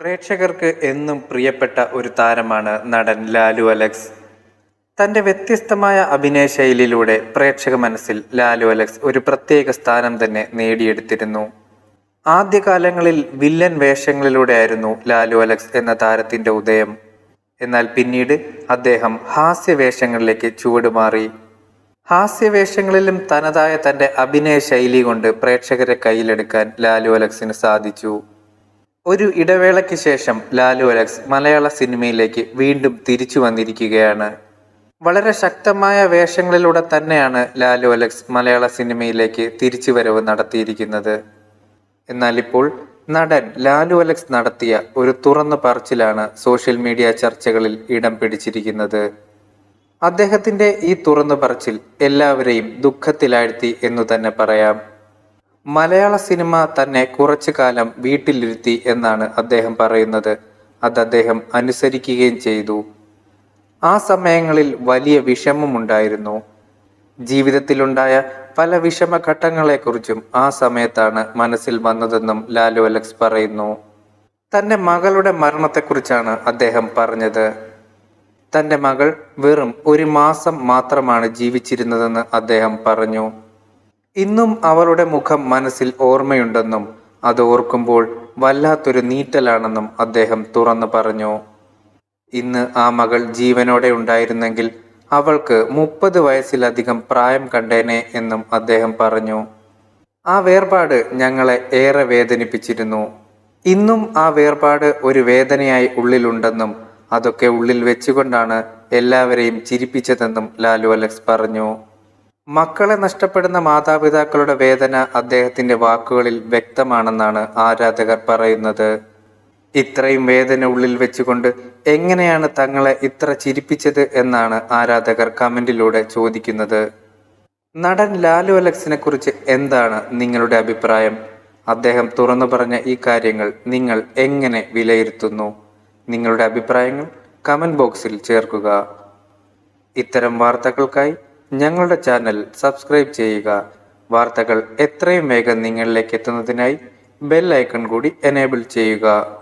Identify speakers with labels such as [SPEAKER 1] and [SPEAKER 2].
[SPEAKER 1] പ്രേക്ഷകർക്ക് എന്നും പ്രിയപ്പെട്ട ഒരു താരമാണ് നടൻ ലാലു അലക്സ്. തന്റെ വ്യത്യസ്തമായ അഭിനയ ശൈലിയിലൂടെ പ്രേക്ഷക മനസ്സിൽ ലാലു അലക്സ് ഒരു പ്രത്യേക സ്ഥാനം തന്നെ നേടിയെടുത്തിരുന്നു. ആദ്യകാലങ്ങളിൽ വില്ലൻ വേഷങ്ങളിലൂടെയായിരുന്നു ലാലു അലക്സ് എന്ന താരത്തിന്റെ ഉദയം. എന്നാൽ പിന്നീട് അദ്ദേഹം ഹാസ്യവേഷങ്ങളിലേക്ക് ചുവടുമാറി ഹാസ്യവേഷങ്ങളിലും തനതായ തന്റെ അഭിനയ ശൈലി കൊണ്ട് പ്രേക്ഷകരെ കയ്യിലെടുക്കാൻ ലാലു അലക്സിന് സാധിച്ചു. ഒരു ഇടവേളയ്ക്ക് ശേഷം ലാലു അലക്സ് മലയാള സിനിമയിലേക്ക് വീണ്ടും തിരിച്ചു വന്നിരിക്കുകയാണ്. വളരെ ശക്തമായ വേഷങ്ങളിലൂടെ തന്നെയാണ് ലാലു അലക്സ് മലയാള സിനിമയിലേക്ക് തിരിച്ചു വരവ് നടത്തിയിരിക്കുന്നത്. എന്നാൽ ഇപ്പോൾ നടൻ ലാലു അലക്സ് നടത്തിയ ഒരു തുറന്ന പറച്ചിലാണ് സോഷ്യൽ മീഡിയ ചർച്ചകളിൽ ഇടം പിടിച്ചിരിക്കുന്നത്. അദ്ദേഹത്തിന്റെ ഈ തുറന്നു പറച്ചിൽ എല്ലാവരെയും ദുഃഖത്തിലാഴ്ത്തി എന്നു തന്നെ പറയാം. മലയാള സിനിമ തന്നെ കുറച്ചു കാലം വീട്ടിലിരുത്തി എന്നാണ് അദ്ദേഹം പറയുന്നത്. അത് അദ്ദേഹം അനുസരിക്കുകയും ചെയ്തു. ആ സമയങ്ങളിൽ വലിയ വിഷമമുണ്ടായിരുന്നു. ജീവിതത്തിലുണ്ടായ പല വിഷമ വിഷമഘട്ടങ്ങളെക്കുറിച്ചും ആ സമയത്താണ് മനസ്സിൽ വന്നതെന്നും ലാലു അലക്സ് പറയുന്നു. തന്റെ മകളുടെ മരണത്തെക്കുറിച്ചാണ് അദ്ദേഹം പറഞ്ഞത്. തന്റെ മകൾ വെറും ഒരു മാസം മാത്രമാണ് ജീവിച്ചിരുന്നതെന്ന് അദ്ദേഹം പറഞ്ഞു. ഇന്നും അവളുടെ മുഖം മനസ്സിൽ ഓർമ്മയുണ്ടെന്നും അത് ഓർക്കുമ്പോൾ വല്ലാത്തൊരു നീറ്റലാണെന്നും അദ്ദേഹം തുറന്നു പറഞ്ഞു. ഇന്ന് ആ മകൾ ജീവനോടെ ഉണ്ടായിരുന്നെങ്കിൽ അവൾക്ക് മുപ്പത് വയസ്സിലധികം പ്രായം കണ്ടേനെ എന്നും അദ്ദേഹം പറഞ്ഞു. ആ വേർപാട് ഞങ്ങളെ ഏറെ വേദനിപ്പിച്ചിരുന്നു. ഇന്നും ആ വേർപാട് ഒരു വേദനയായി ഉള്ളിലുണ്ടെന്നും അതൊക്കെ ഉള്ളിൽ വെച്ചുകൊണ്ടാണ് എല്ലാവരെയും ചിരിപ്പിച്ചതെന്നും ലാലു അലക്സ് പറഞ്ഞു. മക്കളെ നഷ്ടപ്പെടുന്ന മാതാപിതാക്കളുടെ വേദന അദ്ദേഹത്തിന്റെ വാക്കുകളിൽ വ്യക്തമാണെന്നാണ് ആരാധകർ പറയുന്നത്. ഇത്രയും വേദന ഉള്ളിൽ വെച്ചുകൊണ്ട് എങ്ങനെയാണ് തങ്ങളെ ഇത്ര ചിരിപ്പിച്ചത് എന്നാണ് ആരാധകർ കമന്റിലൂടെ ചോദിക്കുന്നത്. നടൻ ലാലു അലക്സിനെ കുറിച്ച് എന്താണ് നിങ്ങളുടെ അഭിപ്രായം? അദ്ദേഹം തുറന്നു പറഞ്ഞ ഈ കാര്യങ്ങൾ നിങ്ങൾ എങ്ങനെ വിലയിരുത്തുന്നു? നിങ്ങളുടെ അഭിപ്രായങ്ങൾ കമന്റ് ബോക്സിൽ ചേർക്കുക. ഇത്തരം വാർത്തകൾക്കായി ഞങ്ങളുടെ ചാനൽ സബ്സ്ക്രൈബ് ചെയ്യുക. വാർത്തകൾ എത്രയും വേഗം നിങ്ങളിലേക്ക് എത്തുന്നതിനായി ബെൽ ഐക്കൺ കൂടി എനേബിൾ ചെയ്യുക.